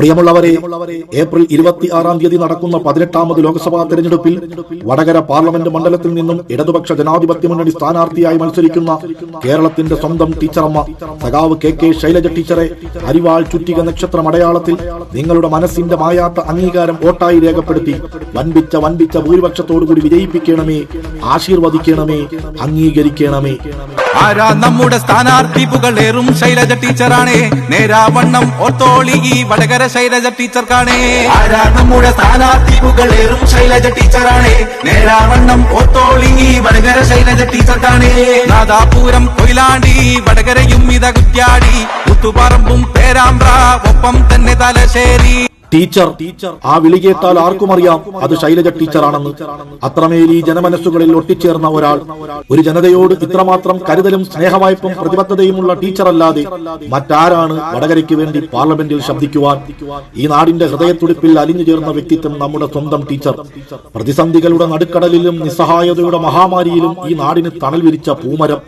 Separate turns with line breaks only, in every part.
പ്രിയമുള്ളവരെ ഏപ്രിൽ ഇരുപത്തി ആറാം തീയതി നടക്കുന്ന പതിനെട്ടാമത് ലോക്സഭാ തെരഞ്ഞെടുപ്പിൽ വടകര പാർലമെന്റ് മണ്ഡലത്തിൽ നിന്നും ഇടതുപക്ഷ ജനാധിപത്യ മുന്നണി സ്ഥാനാർത്ഥിയായി മത്സരിക്കുന്ന കേരളത്തിന്റെ സ്വന്തം ടീച്ചറമ്മ സഖാവ് കെ കെ ശൈലജ ടീച്ചറെ അരിവാൾ ചുറ്റിക നക്ഷത്രം അടയാളത്തിൽ നിങ്ങളുടെ മനസ്സിന്റെ മായാത്ത അംഗീകാരം വോട്ടായി രേഖപ്പെടുത്തി വൻപിച്ച വൻപിച്ച ഭൂരിപക്ഷത്തോടുകൂടി വിജയിപ്പിക്കണമേ ആശീർവദിക്കണമേ അംഗീകരിക്കണമേ.
ആരാ നമ്മുടെ സ്ഥാനാർത്ഥി പുകളേറും ശൈലജ ടീച്ചറാണേ? നേരാവണ്ണം ഓർത്തോളി വടകര ശൈലജ ടീച്ചർക്കാണ്. ആരാ നമ്മുടെ സ്ഥാനാർത്ഥി പുകളേറും ശൈലജ ടീച്ചറാണേ. നേരാവണ്ണം ഒത്തോളിങ്ങി വടകര ശൈലജ ടീച്ചർക്കാണേ. നാദാപൂരം കൊയിലാണ്ടി വടകരയും ഇത കുറ്റ്യാടി. കുത്തുപറമ്പും പേരാമ്പ്ര ഒപ്പം തന്നെ തലശ്ശേരി.
ടീച്ചർ ടീച്ചർ ആ വിളി കേട്ടാൽ ആർക്കും അറിയാം അത് ശൈലജ ടീച്ചറാണെന്ന്. അത്രമേൽ ഈ ജനമനസ്സുകളിൽ ഒട്ടിച്ചേർന്ന ഒരാൾ ഒരു ജനതയോട് ഇത്രമാത്രം കരുതലും സ്നേഹവായ്പും പ്രതിബദ്ധതയുമുള്ള ടീച്ചറല്ലാതെ മറ്റാരാണ് വടകരയ്ക്ക് വേണ്ടി പാർലമെന്റിൽ ശബ്ദിക്കുവാൻ? ഈ നാടിന്റെ ഹൃദയത്തുടിപ്പിൽ അലിഞ്ഞു ചേർന്ന വ്യക്തിത്വം നമ്മുടെ സ്വന്തം ടീച്ചർ. പ്രതിസന്ധികളുടെ നടുക്കടലിലും നിസ്സഹായതയുടെ മഹാമാരിയിലും ഈ നാടിന് തണൽ വിരിച്ച പൂമരം.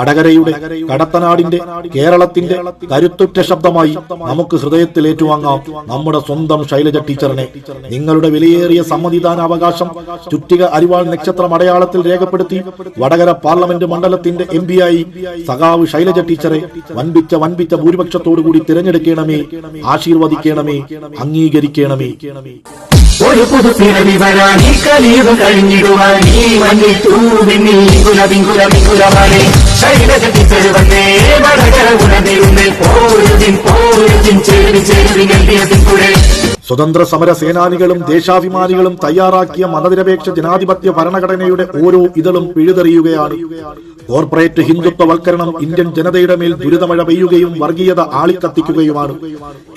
വടകരയുടെ കടത്തനാടിന്റെ കേരളത്തിന്റെ കരുത്തുറ്റ ശബ്ദമായി നമുക്ക് ഹൃദയത്തിൽ ഏറ്റുവാങ്ങാം നമ്മുടെ സ്വന്തം ശൈലജ ടീച്ചറിനെ. നിങ്ങളുടെ വിലയേറിയ സമ്മതിദാന അവകാശം ചുറ്റിക അരിവാൾ നക്ഷത്രം അടയാളത്തിൽ രേഖപ്പെടുത്തി വടകര പാർലമെന്റ് മണ്ഡലത്തിന്റെ എം ആയി സഖാവ് ശൈലജ ടീച്ചറെ വൻപിച്ച വൻപിച്ച ഭൂരിപക്ഷത്തോടുകൂടി തിരഞ്ഞെടുക്കണമേ ആശീർവദിക്കണമേ അംഗീകരിക്കണമേ.
ഒരു പുതുപ്പിറവി വരാൻ ഈ കലിയുഗം കഴിഞ്ഞിടുവാൻ ഈ മണ്ണിൽ തൂവിന്നിൽ വിങ്കുല വിങ്കുല വിങ്കുലമാണ് ശൈലജ ടീച്ചർ വന്നേ വടകര ഉണർന്നിരുന്നേ പോരുതിൻ പോരുതിൻ ചേരുവി ചേരുവി നൽകിയതിൻ കൂടെ
സ്വതന്ത്ര സമര സേനാനികളും ദേശാഭിമാനികളും തയ്യാറാക്കിയ മതനിരപേക്ഷ ജനാധിപത്യ ഭരണഘടനയുടെ ഓരോ ഇതളും പിഴുതെറിയുകയാണ്. കോർപ്പറേറ്റ് ഹിന്ദുത്വവൽക്കരണം ഇന്ത്യൻ ജനതയുടെ മേൽ ദുരിതമഴ പെയ്യുകയും വർഗീയത ആളിക്കത്തിക്കുകയുമാണ്.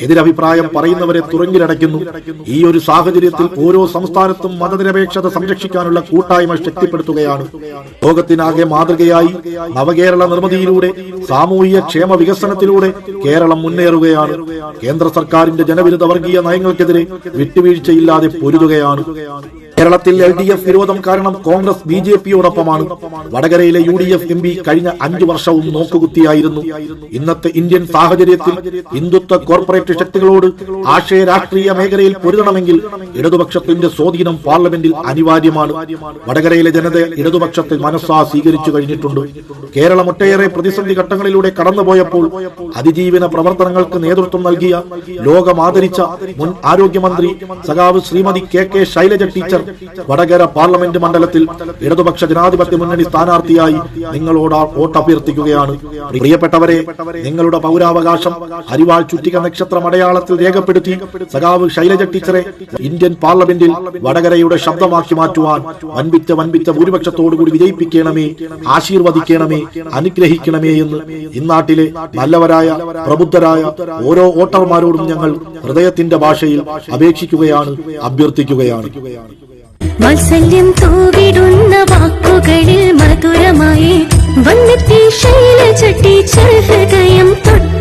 എതിരഭിപ്രായം പറയുന്നവരെ തുറങ്കിലടയ്ക്കുന്നു. ഈ ഒരു സാഹചര്യത്തിൽ ഓരോ സംസ്ഥാനത്തും മതനിരപേക്ഷത സംരക്ഷിക്കാനുള്ള കൂട്ടായ്മ ശക്തിപ്പെടുത്തുകയാണ്. ലോകത്തിനാകെ മാതൃകയായി നവകേരള നിർമ്മിതിയിലൂടെ സാമൂഹിക ക്ഷേമ വികസനത്തിലൂടെ കേരളം മുന്നേറുകയാണ്. കേന്ദ്ര സർക്കാരിന്റെ ജനവിരുദ്ധ വർഗീയ നയങ്ങൾക്കെതിരെ വിട്ടുവീഴ്ചയില്ലാതെ പൊരുതുകയാണ്. കേരളത്തിൽ എൽ ഡി എഫ് വിരോധം കാരണം കോൺഗ്രസ് ബി ജെ പിയോടൊപ്പമാണ്. വടകരയിലെ U D F M P കഴിഞ്ഞ അഞ്ചു വർഷവും നോക്കുകുത്തിയായിരുന്നു. ഇന്നത്തെ ഇന്ത്യൻ സാഹചര്യത്തിൽ ഹിന്ദുത്വ കോർപ്പറേറ്റ് ശക്തികളോട് ആശയ രാഷ്ട്രീയ മേഖലയിൽ പൊരുതണമെങ്കിൽ ഇടതുപക്ഷത്തിന്റെ സ്വാധീനം പാർലമെന്റിൽ അനിവാര്യമാണ്. വടകരയിലെ ജനത ഇടതുപക്ഷത്തെ മനസ്സാ സ്വീകരിച്ചു കഴിഞ്ഞിട്ടുണ്ട്. കേരളം ഒട്ടേറെ പ്രതിസന്ധി ഘട്ടങ്ങളിലൂടെ കടന്നുപോയപ്പോൾ അതിജീവന പ്രവർത്തനങ്ങൾക്ക് നേതൃത്വം നൽകിയ ലോകമാദരിച്ച മുൻ ആരോഗ്യമന്ത്രി സഖാവ് Shrimati K K Shailaja teacher Vadakara parliament മണ്ഡലത്തിൽ ഇടതുപക്ഷ ജനാധിപത്യ മുന്നണി സ്ഥാനാർത്ഥിയായി നിങ്ങളോട് വോട്ടഭ്യർത്ഥിക്കുകയാണ്. പ്രിയപ്പെട്ടവരെ നിങ്ങളുടെ പൗരാവകാശം അരിവാൾ ചുറ്റിക നക്ഷത്ര അടയാളത്തിൽ രേഖപ്പെടുത്തി സഖാവ് ശൈലജ ടീച്ചറെ ഇന്ത്യൻ പാർലമെന്റിൽ വടകരയുടെ ശബ്ദമാക്കി മാറ്റുവാൻ വൻപിച്ച വൻപിച്ച ഭൂരിപക്ഷത്തോടുകൂടി വിജയിപ്പിക്കണമേ ആശീർവദിക്കണമേ അനുഗ്രഹിക്കണമേ എന്ന് ഇന്നാട്ടിലെ നല്ലവരായ പ്രബുദ്ധരായ ഓരോ വോട്ടർമാരോടും ഞങ്ങൾ ഹൃദയത്തിന്റെ ഭാഷയിൽ അപേക്ഷിക്കുകയാണ് അഭ്യർത്ഥിക്കുകയാണ്.
വാത്സല്യം തൂവിടുന്ന വാക്കുകളിൽ മധുരമായി വന്നെത്തി ശൈലചട്ടി ഹൃദയം തൊട്ടറിഞ്ഞ്